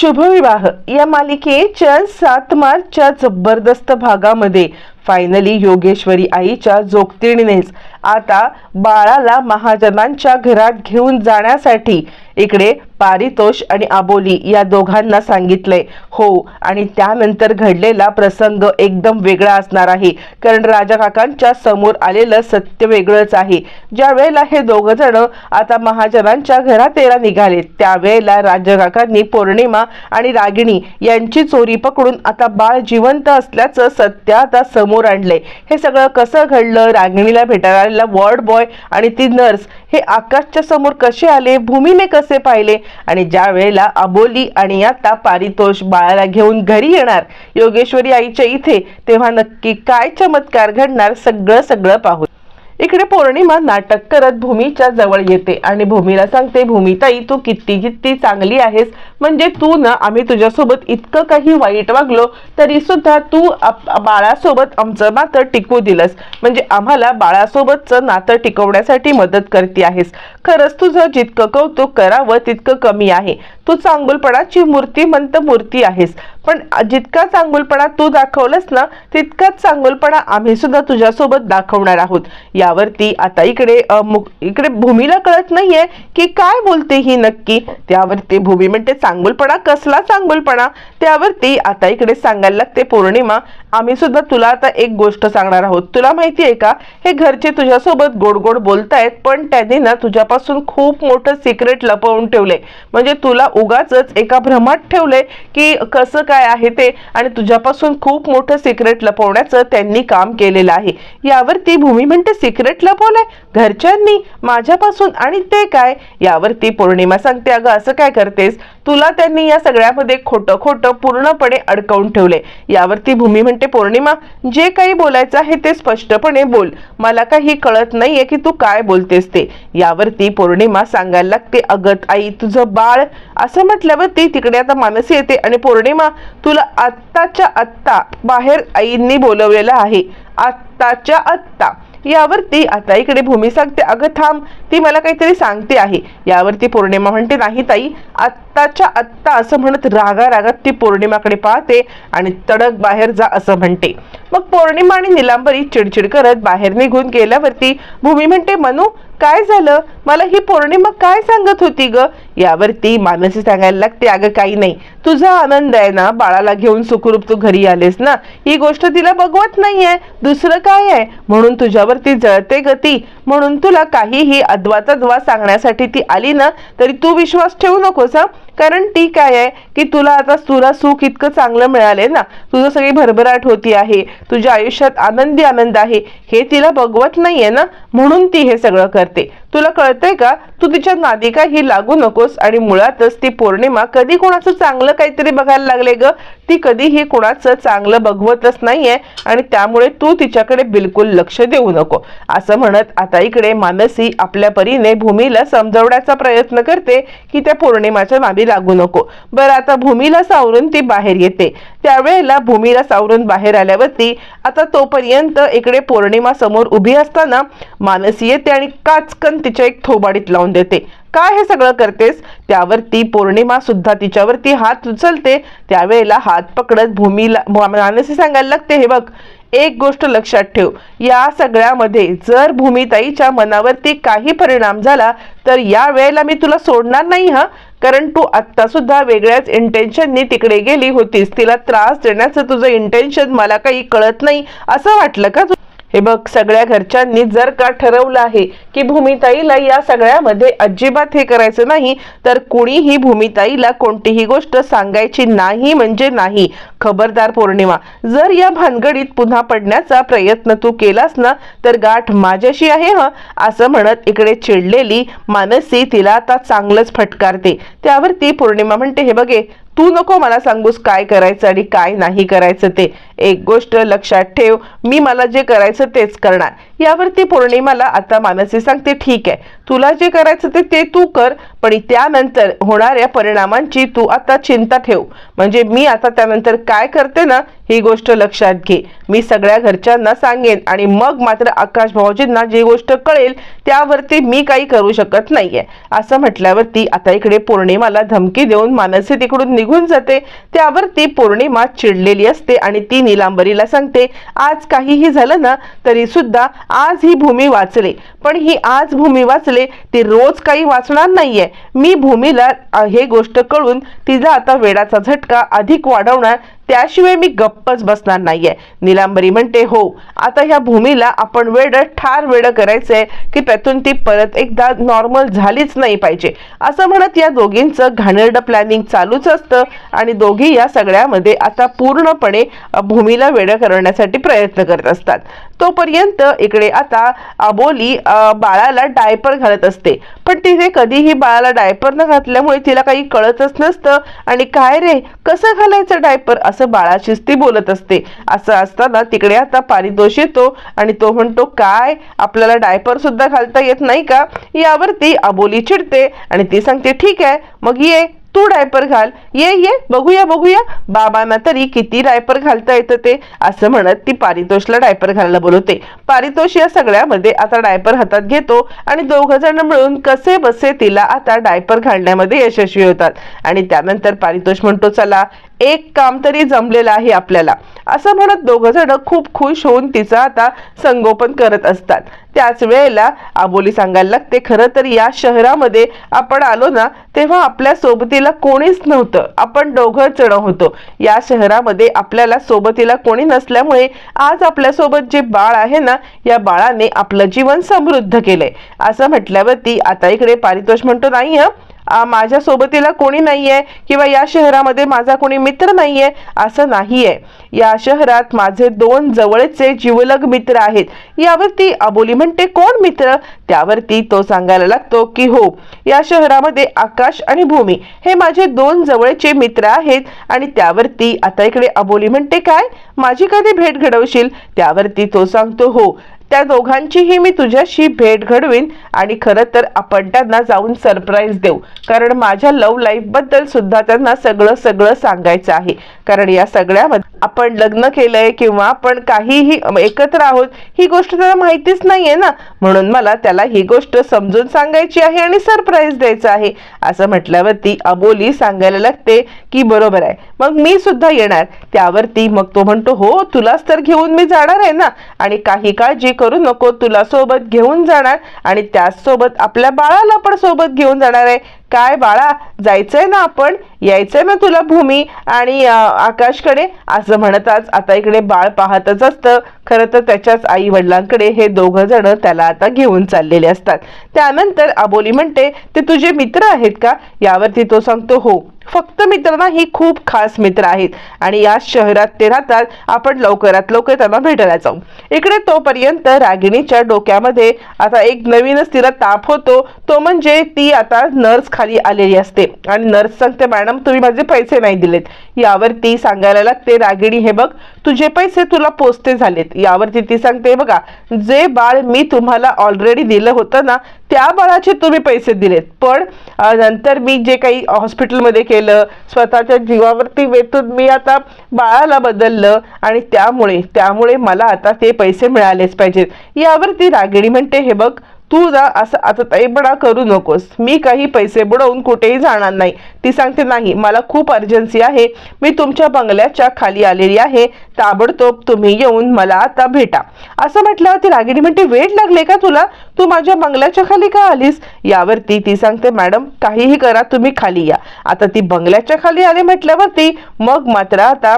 शुभविवाह. या मालिकेच्या सात मार्चच्या जबरदस्त भागामध्ये फायनली योगेश्वरी आईच्या जोगतिणीनेच आता बाळाला महाजनांच्या घरात घेऊन जाण्यासाठी इकडे पारितोष आणि आबोली या दोघांना सांगितलंय हो आणि त्यानंतर घडलेला प्रसंग एकदम वेगळा असणार आहे. कारण राजा काकांच्या समोर आलेलं सत्य वेगळंच आहे. ज्या वेळेला हे दोघ जण आता महाजनांच्या घरात यायला निघाले त्यावेळेला राजा काकांनी पौर्णिमा आणि रागिणी यांची चोरी पकडून आता बाळ जिवंत असल्याचं सत्य आता समोर आणलंय. हे सगळं कसं घडलं? रागिणीला भेटायला आलेला वॉर्ड बॉय आणि ती नर्स हे आकाशच्या समोर कसे आले भूमीने कसे पाहिले आणि ज्या वेळेला अबोली आणि आता पारितोष बाळाला घेऊन घरी येणार योगेश्वरी आईच्या इथे तेव्हा नक्की काय चमत्कार घडणार सगळं सगळं पाहू. इकडे पौर्णिमा नाटक करत भूमीच्या जवळ येते आणि भूमीला सांगते भूमिताई तू किती किती चांगली आहेस म्हणजे तू ना आम्ही तुझ्यासोबत इतकं काही वाईट वागलो तरी सुद्धा तू बाळासोबत आमचं नातं टिकवू दिलंस. म्हणजे आम्हाला बाळासोबतचं नातं टिकवण्यासाठी मदत करते आहेस. खरंच तुझं जितकं कौतुक करावं तितकं कमी आहे. तू चांगुलपणाची मूर्तिमंत मूर्ती आहेस. पण जितका चांगुलपणा तू दाखवलंस ना तितकाच चांगुलपणा आम्ही सुद्धा तुझ्यासोबत दाखवणार आहोत. यावरती आता इकडे इकडे भूमीला कळत नाहीये की काय बोलते ही नक्की. त्यावरती भूमी म्हणते चांगुलपणा कसला चांगुलपणा? त्यावरती आता इकडे सांगायला लागते पौर्णिमा. आम्ही सुद्धा तुला आता एक गोष्ट सांगणार आहोत. तुला माहिती आहे का हे घरचे तुझ्यासोबत गोड गोड बोलतायत पण त्यांनी ना तुझ्यापासून खूप मोठं सिक्रेट लपवून ठेवले म्हणजे तुला उगाच एका भ्रमात ठेवले की कसं काय आहे ते आणि तुझ्यापासून खूप मोठं सिक्रेट लपवण्याचं त्यांनी काम केलेलं आहे. यावरती भूमी म्हणते सिक्रेट लपवलंय? घरच्यांनी? माझ्यापासून? आणि ते काय? यावरती पौर्णिमा सांगते अगं असं काय करतेस? तुला त्यांनी या सगळ्यामध्ये खोटं खोटं पूर्णपणे अडकवून ठेवले यावरती भूमी म्हणते पौर्णिमा जे काही बोलायचं आहे ते स्पष्टपणे बोल. मला काही कळत नाहीये की तू काय बोलतेस ते. यावरती पौर्णिमा सांगायला लागते अगत आई तुझं बाळ. असं म्हटल्यावर ती तिकडे आता मानसी येते आणि पौर्णिमा तुला आत्ताच्या आत्ता बाहेर आईंनी बोलवलेलं आहे. आत्ताच्या आत्ता. यावरती आता इकडे भूमी सांगते अगं थांब ती मला काहीतरी सांगते आहे. यावरती पौर्णिमा म्हणते नाही ताई आत्ताच्या आत्ता असं म्हणत रागा रागात ती पौर्णिमाकडे पाहते आणि तडक बाहेर जा असं म्हणते. मग पौर्णिमा आणि निलांबरी चिडचिड करत बाहेर निघून गेल्यावरती भूमी म्हणते मनू काय झालं? मला ही पौर्णिमा काय सांगत होती ग? यावरती मानसी सांगायला लागते अगं काही नाही. तुझा आनंद आहे ना बाळाला घेऊन सुखरूप तू घरी आलेस ना? ही गोष्ट तिला बघवत नाहीये. दुसरं काय आहे? म्हणून तुझ्यावरती जळते गती म्हणून तुला काहीही अद्वाचा द्वा सांगण्यासाठी ती आली ना तरी तू विश्वास ठेवू नकोस हा? कारण ती काय आहे की तुला आता तुला सुख इतकं चांगलं मिळालंय ना. तुझं सगळी भरभराट होती आहे. तुझ्या आयुष्यात आनंदी आनंद आहे. हे तिला बघवत नाहीये ना. म्हणून ती हे सगळं करते. तुला कळतंय का? तू तिच्या नादी ही लागू नकोस आणि मुळातच ती पौर्णिमा कधी कोणाचं चांगलं काहीतरी बघायला लागले ग? ती कधीही कोणाचं चांगलं बघवतच नाहीये आणि त्यामुळे तू तिच्याकडे बिलकुल लक्ष देऊ नको. असं म्हणत आता इकडे मानसी आपल्या परीने भूमीला समजवण्याचा प्रयत्न करते की त्या पौर्णिमाच्या नादी लागू नको. बरं आता भूमीला सावरून ती बाहेर येते. त्यावेळेला भूमीला सावरून बाहेर आल्यावरती आता तोपर्यंत इकडे पौर्णिमा समोर उभी असताना मानसी येते आणि काचकन तिच्या एक थोबाडीत लावून देते. काय हे सगळं करतेस? त्यावर ती पौर्णिमा सुद्धा तिच्यावरती हात उचलते. त्यावेळेला हात पकडत भूमीला मानसी सांगायला लागते हे बघ एक गोष्ट लक्षात ठेव. या सगळ्यामध्ये जर भूमिताईच्या मनावरती काही परिणाम झाला तर या वेळेला मी तुला सोडणार नाही हा? कारण तू आत्ता सुद्धा वेगळ्याच इंटेन्शननी तिकडे गेली होतीस. तिला त्रास देण्याचं तुझं इंटेन्शन मला काही कळत नाही. असं वाटलं का हे बघ सगळ्या घरच्यांनी जर का ठरवलं आहे की भूमिताईला या सगळ्यामध्ये अजिबात हे करायचं नाही तर कुणीही भूमिताईला कोणतीही गोष्ट सांगायची नाही म्हणजे नाही. खबरदार पौर्णिमा जर या भानगडीत पुन्हा पडण्याचा प्रयत्न तू केलास ना तर गाठ माझ्याशी आहे ह असं म्हणत इकडे चिडलेली मानसी तिला आता चांगलंच फटकारते. त्यावरती पौर्णिमा म्हणते हे बघे तू नको मला सांगूस काय करायचं आणि काय नाही करायचं ते. एक गोष्ट लक्षात ठेव मी मला जे करायचं तेच करणार. यावरती पौर्णिमाला आता मानसी सांगते ठीक आहे तुला जे करायचं ते ते तू कर पण त्यानंतर होणाऱ्या परिणामांची तू आता चिंता ठेव. म्हणजे मी आता त्यानंतर काय करते ना ही गोष्ट लक्षात घे. मी सगळ्या घरच्यांना सांगेन आणि मग मात्र आकाश भाऊजींना जी गोष्ट कळेल त्यावरती मी काही करू शकत नाहीये. असं म्हटल्यावरती आता इकडे पौर्णिमाला धमकी देऊन मानसी तिकडून निघून जाते. त्यावरती पौर्णिमा चिडलेली असते आणि ती निलांबरीला सांगते आज काहीही झालं ना तरी सुद्धा आज ही भूमी वाचले. पण ही आज भूमी वाचले ती रोज काही वाचणार नाहीये. मी भूमीला हे गोष्ट कळून तिचा आता वेडाचा झटका अधिक वाढवणार त्याशिवाय मी गप्पच बसणार नाहीये. निलांबरी म्हणते हो आता ह्या भूमीला आपण वेड ठार वेड करायचंय की त्यातून ती परत एकदा नॉर्मल झालीच नाही पाहिजे. असं म्हणत या दोघींचं घाणेरडं प्लॅनिंग चालूच असतं आणि दोघी या सगळ्यामध्ये आता पूर्णपणे भूमीला वेड करण्यासाठी प्रयत्न करत असतात. तोपर्यंत इकडे आता अबोली बाळाला डायपर घालत असते. पण तिने कधीही बाळाला डायपर न घातल्यामुळे तिला काही कळतच नसतं आणि काय रे कसं घालायचं डायपर असं बाळाशीच ती बोलत असते. असं असताना तिकडे आता पारितोष येतो आणि तो म्हणतो काय? आपल्याला डायपर सुद्धा घालता येत नाही का? यावर ती अबोली चिडते आणि ती सांगते ठीक आहे मग ये तू डायपर घाल. ये ये बघूया बघूया. बाबांना तरी किती डायपर घालता येतं ते असं म्हणत ती पारितोषला डायपर घालायला बोलवते. पारितोष या सगळ्यामध्ये आता डायपर हातात घेतो आणि दोघ जण मिळून कसे बसे तिला आता डायपर घालण्यामध्ये यशस्वी होतात. आणि त्यानंतर पारितोष म्हणतो चला एक काम तरी जमलेलं आहे आपल्याला. असं म्हणत दोघं जण खूप खुश होऊन तिचं आता संगोपन करत असतात. त्याच वेळेला आबोली सांगायला लागते खरं तर या शहरामध्ये आपण आलो ना तेव्हा आपल्या सोबतीला कोणीच नव्हतं. आपण दोघं जण होतो. या शहरामध्ये आपल्याला सोबतीला कोणी नसल्यामुळे आज आपल्यासोबत जे बाळ आहे ना या बाळाने आपलं जीवन समृद्ध केलंय. असं म्हटल्यावरती आता इकडे पारितोष म्हणतो नाही हं माझ्या सोबतीला कोणी नाही आहे किंवा या शहरामध्ये माझा कोणी मित्र नाही आहे असं नाही आहे या शहरात माझे दोन जवळचे जीवलग मित्र आहेत. यावरती अबोली म्हणते कोण मित्र? त्यावरती तो सांगायला लागतो की हो या शहरामध्ये आकाश आणि भूमी हे माझे दोन जवळचे मित्र आहेत आणि त्यावरती आता इकडे अबोली म्हणते काय? माझी कधी भेट घडवशील? त्यावरती तो सांगतो हो त्या दोघांचीही मी तुझ्याशी भेट घडवीन आणि खरं तर आपण त्यांना जाऊन सरप्राईज देऊ. कारण माझ्या लव्ह लाईफबद्दल सुद्धा त्यांना सगळं सगळं सांगायचं आहे. कारण या सगळ्यामध्ये आपण लग्न केलंय किंवा आपण काहीही एकत्र आहोत ही गोष्ट त्याला माहितीच नाहीये ना. म्हणून मला त्याला ही गोष्ट समजून सांगायची आहे आणि सरप्राईज द्यायचं आहे. असं म्हटल्यावरती अबोली सांगायला लागते की बरोबर आहे. मग मी सुद्धा येणार. त्यावरती मग तो म्हणतो हो तुलाच तर घेऊन मी जाणार आहे ना. आणि काही काळजी करू नको तुला सोबत घेऊन जाणार आणि त्याचसोबत आपल्या बाळाला पण सोबत घेऊन जाणार आहे. काय बाळा जायचंय ना आपण? यायचंय ना तुला भूमी? आणि आकाशकडे? असं म्हणताच आता इकडे बाळ पाहतच असतं. खरं तर त्याच्याच आई वडिलांकडे हे दोघं जण त्याला आता घेऊन चाललेले असतात. त्यानंतर अबोली म्हणते ते तुझे मित्र आहेत का? यावरती तो सांगतो हो. फक्त मित्र नाही खूप खास मित्र आहेत. आणि या शहरात ते राहतात. आपण लवकरात लवकर त्यांना भेटायला जाऊ. इकडे तोपर्यंत रागिणीच्या डोक्यामध्ये आता एक नवीनच तिला ताप होतो. तो म्हणजे ती आता नर्स खाली आलेली असते. आणि नर्स सांगते मॅडम तुम्ही माझे पैसे नाही दिलेत. यावरती सांगायला लागते रागिणी हे बघ तुझे पैसे तुला पोचते झालेत. यावरती ती सांगते बघा जे बाळ मी तुम्हाला ऑलरेडी दिलं होतं ना त्या बाळाचे तुम्ही पैसे दिलेत. पण नंतर मी जे काही हॉस्पिटलमध्ये केलं स्वतःच्या जीवावरती वेतून मी आता बाळाला बदललं आणि त्यामुळे त्यामुळे मला आता ते पैसे मिळालेच पाहिजेत. यावरती रागिणी म्हणते हे बघ तू जा असं आता ताईबडा करू नकोस. मी काही पैसे बुडवून कुठेही जाणार नाही. ती सांगते नाही मला खूप अर्जन्सी आहे. मी तुमच्या बंगल्याच्या खाली आलेली आहे. ताबडतोब तुम्ही येऊन मला आता भेटा. असं म्हटल्यावरती रागिणी म्हणते वेळ लागले का तुला? तू माझ्या बंगल्याच्या खाली का आलीस? यावरती ती सांगते मॅडम काहीही करा तुम्ही खाली या. आता ती बंगल्याच्या खाली आले म्हटल्यावरती मग मात्र आता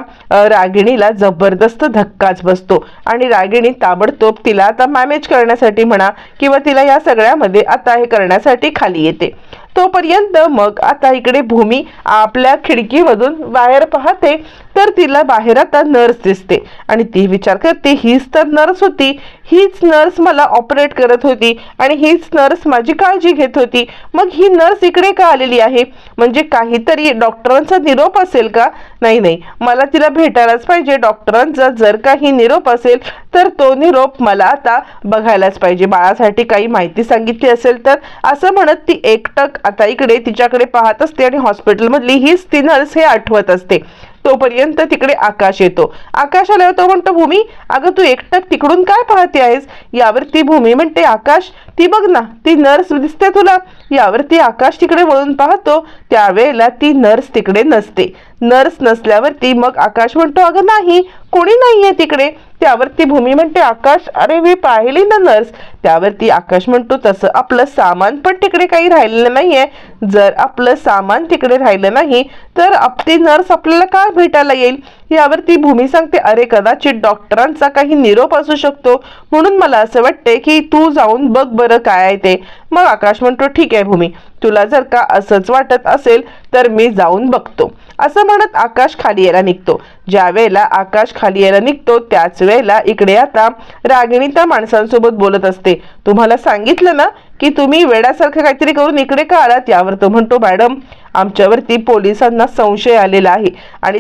रागिणीला जबरदस्त धक्काच बसतो. आणि रागिणी ताबडतोब तिला आता मॅनेज करण्यासाठी म्हणा किंवा तिला या सगळ्यामध्ये आता हे करण्यासाठी खाली येते. तोपर्यंत मग आता इकडे भूमी आपल्या खिडकीमधून बाहेर पाहते. तर तिला बाहेर आता नर्स दिसते. आणि ती विचार करते हीच तर नर्स होती. हीच नर्स मला ऑपरेट करत होती. आणि हीच नर्स माझी काळजी घेत होती. मग ही नर्स इकडे का आलेली आहे? म्हणजे काहीतरी डॉक्टरांचा निरोप असेल का? नाही नाही. मला तिला भेटायलाच पाहिजे. डॉक्टरांचा जर काही निरोप असेल तर तो निरोप मला आता बघायलाच पाहिजे. बाळासाठी काही माहिती सांगितली असेल तर असं म्हणत ती एकटक आता इकडे तिच्याकडे पाहत असते आणि हॉस्पिटलमधली हीच ती नर्स हे आठवत असते. तोपर्यंत तिकडे आकाश येतो. आकाश आल्यावर तो म्हणतो भूमी अगं तू एकटक तिकडून काय पाहते आहेस? यावर ती भूमी म्हणते आकाश ती बघ ना ती नर्स दिसते तुला. यावरती आकाश तिकडे वळून पाहतो त्यावेळेला ती नर्स तिकडे नसते. नर्स नसल्यावरती मग आकाश म्हणतो अगं नाही कोणी नाहीये तिकडे. त्यावरती भूमी म्हणते आकाश अरे मी पाहिली ना नर्स. त्यावरती आकाश म्हणतो तसं आपलं सामान पण तिकडे काही राहिलेलं नाहीये. जर आपलं सामान तिकडे राहिलं नाही तर ती नर्स आपल्याला काय भेटायला येईल? यावर ती भूमी सांगते अरे कदाचित डॉक्टरांचा काही निरोप असू शकतो. म्हणून मला असं वाटते की तू जाऊन बघ बरं काय आहे ते. मग आकाश म्हणतो ठीक आहे भूमी. तुला जर का असंच वाटत असेल तर मी जाऊन बघतो. असं म्हणत आकाश खाली यायला निघतो. ज्या वेळेला आकाश खाली यायला निघतो त्याच वेळेला इकडे आता रागिणी त्या माणसांसोबत बोलत असते. तुम्हाला सांगितलं ना की तुम्ही वेड्यासारखं काहीतरी करून इकडे का आलात? यावर तो म्हणतो मॅडम आमच्यावरती पोलिसांना संशय आलेला आहे आणि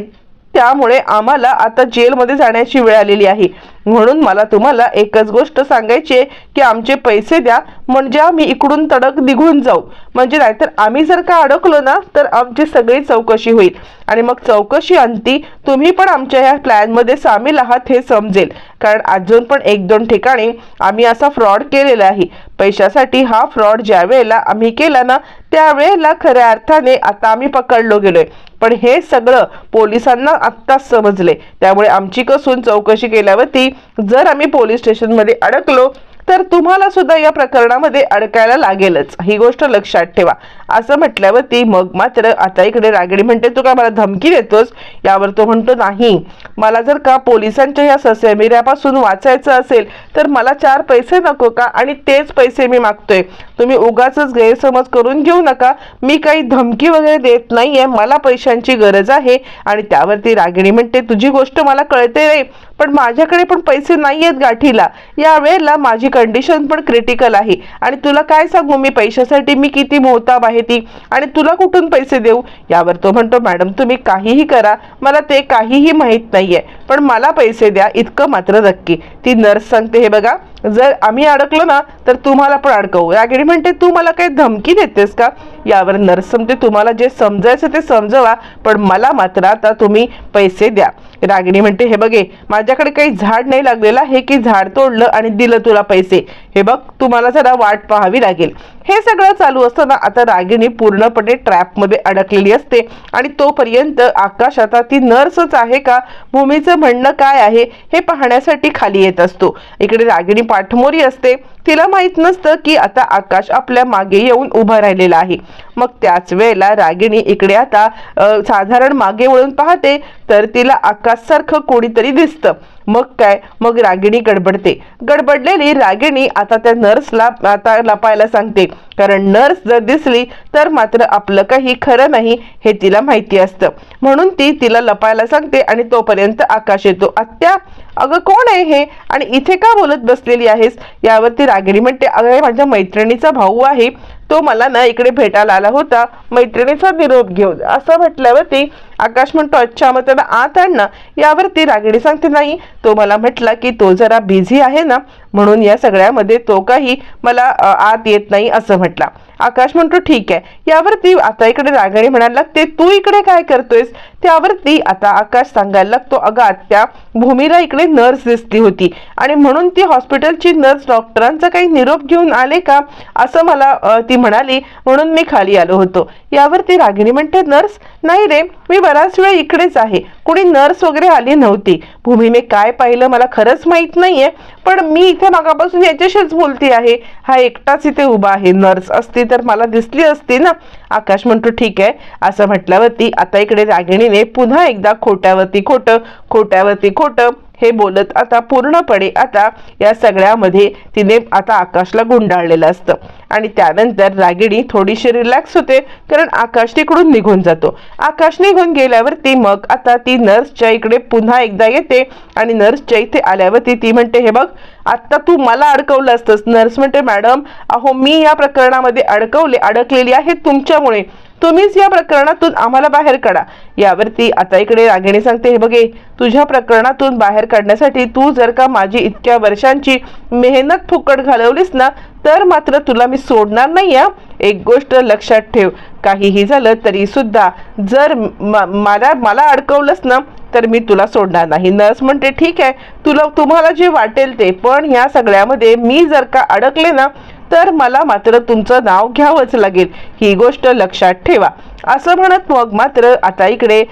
त्यामुळे आम्हाला आता जेलमध्ये जाण्याची वेळ आलेली आहे. म्हणून मला तुम्हाला एकच गोष्ट सांगायची आहे की आमचे पैसे द्या म्हणजे आम्ही इकडून तडक निघून जाऊ. म्हणजे नाहीतर आम्ही जर का अडकलो ना तर आमची सगळी चौकशी होईल. आणि मग चौकशी अंती तुम्ही पण आमच्या ह्या प्लॅनमध्ये सामील आहात हे समजेल. कारण अजून पण एक दोन ठिकाणी आम्ही असा फ्रॉड केलेला आहे. पैशासाठी हा फ्रॉड ज्या वेळेला आम्ही केला ना त्यावेळेला खऱ्या अर्थाने आता आम्ही पकडलो गेलोय. पण हे सगळं पोलिसांना आत्ताच समजले. त्यामुळे आमची कसून चौकशी केल्यावरती जर आम्ही पोलीस स्टेशनमध्ये अडकलो तर तुम्हाला सुद्धा या प्रकरणामध्ये अडकायला लागेलच. ही गोष्ट लक्षात ठेवा. असं म्हटल्यावरती मग मात्र आता इकडे रागडी म्हणते तू का मला धमकी देतोस? यावर तो म्हणतो नाही. मला जर का पोलिसांच्या या ससेमिऱ्यापासून वाचायचं असेल तर मला चार पैसे नको का? आणि तेच पैसे मी मागतोय. तुम्ही उगाच गैरसमज करून घेऊ नका. मी काही धमकी वगैरे देत नाहीये. मला पैशांची गरज आहे. आणि त्यावरती रागिणी म्हणते तुझी गोष्ट मला कळते रे. पण माझ्याकडे पण पैसे नाही आहेत गाठीला. या वेळेला माझी कंडिशन पण क्रिटिकल आहे. आणि तुला काय सांगू? मी पैशासाठी मी किती मोहताब आहे ती. आणि तुला कुठून पैसे देऊ? यावर तो म्हणतो मॅडम तुम्ही काहीही करा. मला ते काहीही माहीत नाहीये. पण मला पैसे द्या. इतकं मात्र नक्की. ती नर्स सांगते हे बघा जर आम्ही अडकलो ना तर तुम्हाला पण अडकवू. रागिणी म्हणते तू मला काही धमकी देतेस का? यावर नर्स सांगते तुम्हाला जे समजायचं ते समजवा पण मला मात्र आता तुम्ही पैसे द्या. रागिणी म्हणते हे बघे माझ्याकडे काही झाड नाही लागलेलं हे की झाड तोडलं आणि दिलं तुला पैसे. हे बघ तुम्हाला जरा वाट पाहावी लागेल. हे सगळं चालू असताना आता रागिणी पूर्णपणे ट्रॅपमध्ये अडकलेली असते. आणि तोपर्यंत आकाश आता ती नर्सच आहे का? भूमीचं म्हणणं काय आहे? हे पाहण्यासाठी खाली येत असतो. इकडे रागिणी पाठमोरी असते. तिला माहीत नसतं की आता आकाश आपल्या मागे येऊन उभा राहिलेला आहे. मग त्याच वेळेला रागिणी इकडे आता साधारण मागे वळून पाहते तर तिला आकाशसारखं कोणीतरी दिसतं. मग काय? मग रागिणी गडबडते. गडबडलेली रागिणी आता त्या नर्सला आता लपायला सांगते. कारण नर्स जर दिसली तर मात्र आपलं काही खरं नाही हे तिला माहिती असतं. म्हणून ती तिला लपायला सांगते आणि तोपर्यंत आकाश येतो. आत्या अगं कोण आहे हे? आणि इथे का बोलत बसलेली आहेस? यावरती रागिणी म्हणते अगं हे माझ्या मैत्रिणीचा भाऊ आहे. तो मला ना इकडे भेटायला आला होता. मैत्रिणीचा निरोप घेऊन. असं म्हटल्यावरती आकाश म्हणतो अच्छा मग त्याला आत आण ना. यावरती रागिणी सांगते नाही तो मला म्हटला की तो जरा बिझी आहे ना म्हणून या सगळ्यामध्ये तो काही मला आत येत नाही असं म्हटला. आकाश म्हणतो ठीक आहे. यावरती आता इकडे रागिणी म्हणायला लागते तू इकडे काय करतोयस? त्यावरती आता आकाश सांगायला लागतो अगं आत्या भूमीला इकडे नर्स दिसली होती. आणि म्हणून ती हॉस्पिटलची नर्स डॉक्टरांचा काही निरोप घेऊन आले का? असं मला ती म्हणाली. म्हणून मी खाली आलो होतो. यावरती रागिणी म्हणते नर्स नाही रे मी बराच वेळ इकडेच आहे. कुणी नर्स वगैरे आली नव्हती. भूमीने काय पाहिलं मला खरंच माहीत नाहीये पण मी इथे मागापासून याच्याशीच बोलते आहे. हा एकटाच इथे उभा आहे. नर्स असती तर मला दिसली असती ना. आकाश म्हणतो ठीक आहे. असं म्हटल्यावरती आता इकडे रागिणीने पुन्हा एकदा खोट्यावरती खोटं खोट्यावरती खोटं हे बोलत आता पूर्णपणे आता या सगळ्यामध्ये तिने आता आकाशला गुंडाळलेलं असतं. आणि त्यानंतर रागिणी थोडीशी रिलॅक्स होते कारण आकाश तिकडून निघून जातो. आकाश निघून गेल्यावरती मग आता ती नर्सच्या इकडे पुन्हा एकदा येते आणि नर्सच्या इथे आल्यावरती ती म्हणते हे बघ आत्ता तू मला अडकवलं असतंस. नर्स म्हणते मॅडम अहो मी या प्रकरणामध्ये अडकवले अडकलेली आहे तुमच्यामुळे. तुम्हीच या प्रकरणातून आम्हाला बाहेर काढा. यावरती आता इकडे रागिणी सांगते हे बघे तुझ्या प्रकरणातून बाहेर काढण्यासाठी तू जर का माझी इतक्या वर्षांची मेहनत फुकट घालवलीस ना तर मात्र तुला मी सोडणार नाही या एक गोष्ट लक्षात ठेव. काहीही झालं तरी सुद्धा जर मला मला अडकवलंस ना तर मी तुला सोडणार नाही. नर्स म्हणते ठीक आहे तुला तुम्हाला जे वाटेल ते पण ह्या सगळ्यामध्ये मी जर का अडकले ना तर मला मात्र तुमचं नाव घ्यावंच लागेल. ही गोष्ट लक्षात ठेवा. असं म्हणत मग मात्र आता इकडे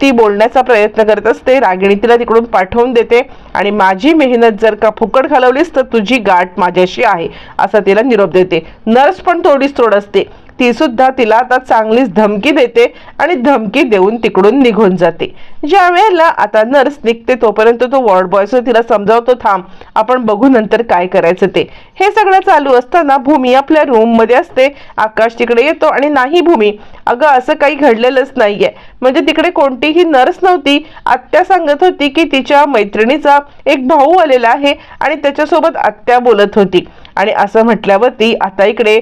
ती बोलण्याचा प्रयत्न करत असते. रागिणी तिला तिकडून पाठवून देते. आणि माझी मेहनत जर का फुकट घालवलीस तर तुझी गाठ माझ्याशी आहे असा तिला निरोप देते. नर्स पण थोडीच थोड असते. ती सुद्धा तिला आता चांगलीच धमकी देते आणि धमकी देऊन तिकडून निघून जाते. ज्या वेळेला आता नर्स निघते तोपर्यंत तो वॉर्ड बॉय तिला समजावतो थांब आपण बघू नंतर काय करायचं ते. हे सगळं चालू असताना भूमी आपल्या रूममध्ये असते. आकाश तिकडे येतो आणि नाही भूमी अगं असं काही घडलेलंच नाहीये. म्हणजे तिकडे कोणतीही नर्स नव्हती. आत्या सांगत होती की तिच्या मैत्रिणीचा एक भाऊ आलेला आहे आणि त्याच्यासोबत आत्या बोलत होती. आणि असं म्हटल्यावरती आता इकडे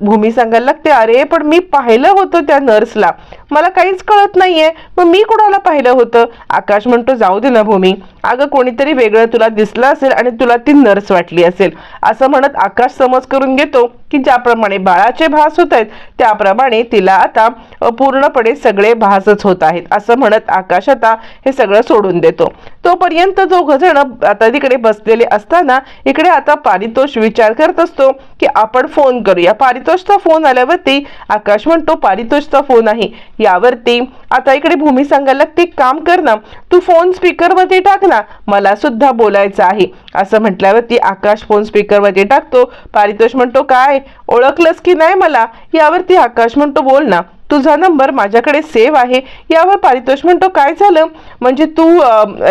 भूमी सांगायला लागते. अरे पण मी पाहिलं होतं त्या नर्सला. मला काहीच कळत नाहीये. मग मी कुणाला पाहिलं होतं? आकाश म्हणतो जाऊ दे ना भूमी. अगं कोणीतरी वेगळं तुला दिसलं असेल आणि तुला ती नर्स वाटली असेल. असं म्हणत आकाश समज करून घेतो की ज्याप्रमाणे बाळाचे भास होत आहेत त्याप्रमाणे तिला आता पूर्णपणे सगळे भासच होत आहेत. असं म्हणत आकाश आता हे सगळं सोडून देतो. तोपर्यंत दोघ जण आता तिकडे बसलेले असताना इकडे आता पारितोष विचार करत असतो की आपण फोन करूया. पारितोषचा फोन आल्यावरती आकाश म्हणतो पारितोषचा फोन आहे. यावरती. आता इकडे भूमी सांगायला लागते काम कर ना तू फोन स्पीकरमध्ये टाक ना मला सुद्धा बोलायचं आहे. असं म्हटल्यावरती आकाश फोन स्पीकरमध्ये टाकतो. पारितोष म्हणतो काय? ओळखलंस की नाही मला? यावरती आकाश म्हणतो बोल ना. तुझा नंबर माझ्याकडे सेव्ह आहे. यावर पारितोष म्हणतो काय झालं? म्हणजे तू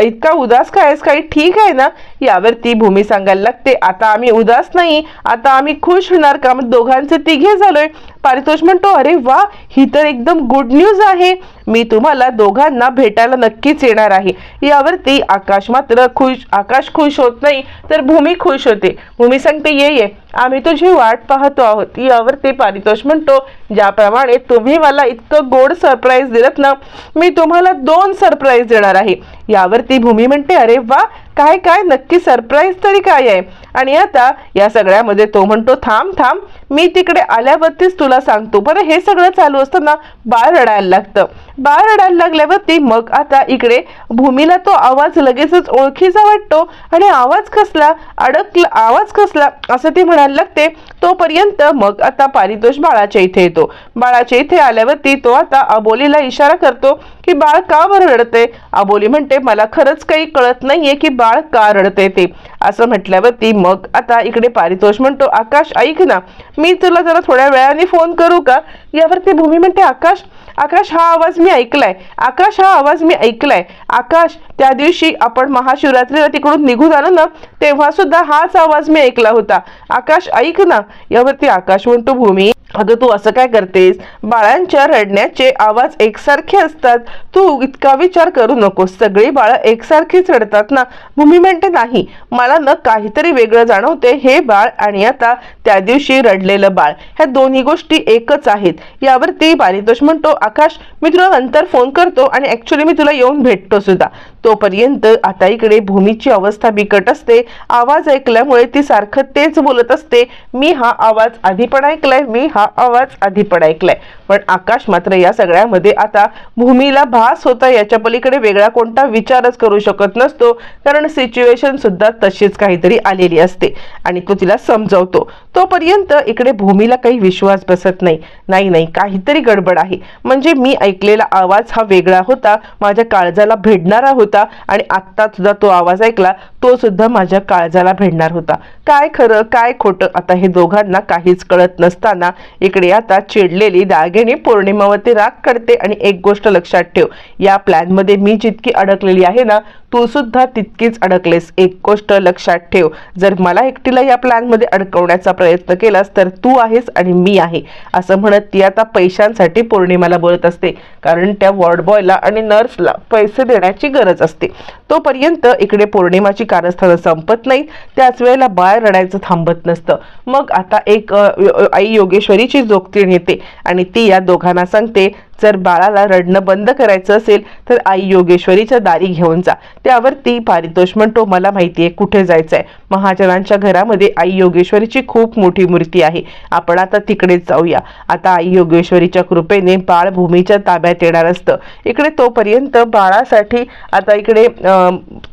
इतका उदास काय आहेस? काही ठीक आहे ना? यावर ती भूमी सांगायला लागते आता आम्ही उदास नाही. आता आम्ही खुश होणार का? मग दोघांचे तिघे झालोय. पारितोष म्हणतो अरे वा! ही तर एकदम गुड न्यूज आहे. मी तुम्हाला दोघांना भेटायला नक्कीच येणार आहे. यावरती आकाश मात्र खुश आकाश खुश होत नाही तर भूमी खुश होते. भूमी सांगते ये ये आम्ही तुझी वाट पाहतो आहोत. यावरती पारितोष म्हणतो ज्याप्रमाणे तुम्ही मला इतकं गोड सरप्राईज दिलत ना मी तुम्हाला दोन सरप्राईज देणार आहे. यावरती भूमी म्हणते अरे वा काय काय नक्की सरप्राईज तरी काय आहे? आणि आता या सगळ्यामध्ये तो म्हणतो थांब थांब मी तिकडे आल्यावरतीच तुला सांगतो. बरं हे सगळं चालू असताना बाळ रडायला लागतं. बाळ रडायला लागल्यावरती मग आता इकडे भूमीला तो आवाज लगेचच ओळखीचा वाटतो. आणि आवाज कसला? अडकला आवाज कसला? असं ती म्हणायला लागते. तोपर्यंत मग आता पारितोष बाळाच्या इथे येतो. बाळाच्या इथे आल्यावरती तो आता अबोलीला इशारा करतो की बाळ का बरं रडते अबोली म्हणते म्हणजे मला खरंच काही कळत नाहीये की बाळ का रडते ते. असं म्हटल्यावरती मग आता इकडे पारितोष म्हणतो आकाश ऐक ना मी तुला जरा थोड्या वेळाने फोन करू का? यावरती भूमी म्हणते आकाश आकाश हा आवाज मी ऐकलाय. आकाश हा आवाज मी ऐकलाय. आकाश त्या दिवशी आपण महाशिवरात्रीला तिकडून निघून आलो ना तेव्हा सुद्धा हाच आवाज मी ऐकला होता. आकाश ऐक ना. यावरती आकाश म्हणतो भूमी अगं तू असं काय करतेस? बाळांच्या रडण्याचे आवाज एकसारखे असतात. तू इतका विचार करू नकोस. सगळी बाळं एकसारखीच रडतात ना? भूमी म्हणते नाही मला ना काहीतरी वेगळं जाणवते. हे बाळ आणि आता त्या दिवशी रडलेलं बाळ. ह्या दोन्ही गोष्टी एकच आहेत. यावरती पारितोष म्हणतो आकाश मी तुला नंतर फोन करतो आणि ऍक्च्युली मी तुला येऊन भेटतो सुद्धा. तोपर्यंत आता इकडे भूमीची अवस्था बिकट असते. आवाज ऐकल्यामुळे ती सारखं तेच बोलत असते. मी हा आवाज आधी पण ऐकलाय. मी हा आवाज आधी पण ऐकलाय. पण आकाश मात्र या सगळ्यामध्ये आता भूमीला भास होता याच्या पलीकडे वेगळा कोणता विचारच करू शकत नसतो. कारण सिच्युएशन सुद्धा तशीच काहीतरी आलेली असते. आणि तो तिला समजवतो. तोपर्यंत इकडे भूमीला काही विश्वास बसत नाही. नाही नाही काहीतरी गडबड आहे. म्हणजे मी ऐकलेला आवाज हा वेगळा होता. माझ्या काळजाला भेडणारा होता. आणि आत्ता सुद्धा तो आवाज ऐकला तो सुद्धा माझ्या काळजाला भेडणार होता. काय खरं काय खोटं आता हे दोघांना काहीच कळत नसताना इकडे आता चिडलेली दागिनी पौर्णिमावरती राग काढते आणि एक गोष्ट लक्षात ठेव या प्लॅनमध्ये मी जितकी अडकलेली आहे ना तू सुद्धा तितकीच अडकलेस. एक गोष्ट लक्षात ठेव. जर मला एकटीला या प्लॅनमध्ये अडकवण्याचा प्रयत्न केलास तर तू आहेस आणि मी आहे. असं म्हणत ती आता पैशांसाठी पौर्णिमाला बोलत असते. कारण त्या वॉर्ड बॉयला आणि नर्सला पैसे देण्याची गरज असते. तोपर्यंत इकडे पौर्णिमाची कारस्थानं संपत नाही त्याच वेळेला बाळ रडायचं थांबत नसतं. मग आता एक आई योगेश्वरीची जोगतीण येते आणि ती या दोघांना सांगते जर बाळाला रडणं बंद करायचं असेल तर आई योगेश्वरीच्या दारी घेऊन जा. त्यावरती पारितोष म्हणतो मला माहिती आहे कुठे जायचं आहे महाजनांच्या घरामध्ये आई योगेश्वरीची खूप मोठी मूर्ती आहे. आपण आता तिकडेच जाऊया. आता आई योगेश्वरीच्या कृपेने बाळ भूमीच्या ताब्यात येणार असतं. इकडे तोपर्यंत बाळासाठी आता इकडे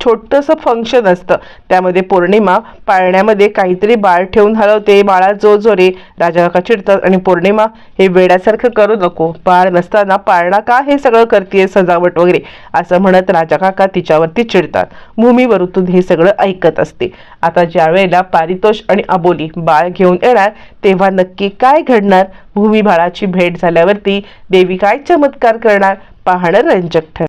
छोटंसं फंक्शन असतं. त्यामध्ये पौर्णिमा पाळण्यामध्ये काहीतरी बाळ ठेवून हलवते. बाळा जो जो रे राजा काका चिडतात आणि पौर्णिमा हे वेड्यासारखं करू नको. बाळ नसताना पाळणा का हे सगळं करते सजावट वगैरे? असं म्हणत राजा काका तिच्यावरती चिडतात. भूमीवरून हे सगळं ऐकत असते. आता ज्या वेळेला पारितोष आणि अबोली बाळ घेऊन येणार तेव्हा नक्की काय घडणार? भूमी बाळाची भेट झाल्यावरती देवी काय चमत्कार करणार? पाहणं रंजक ठर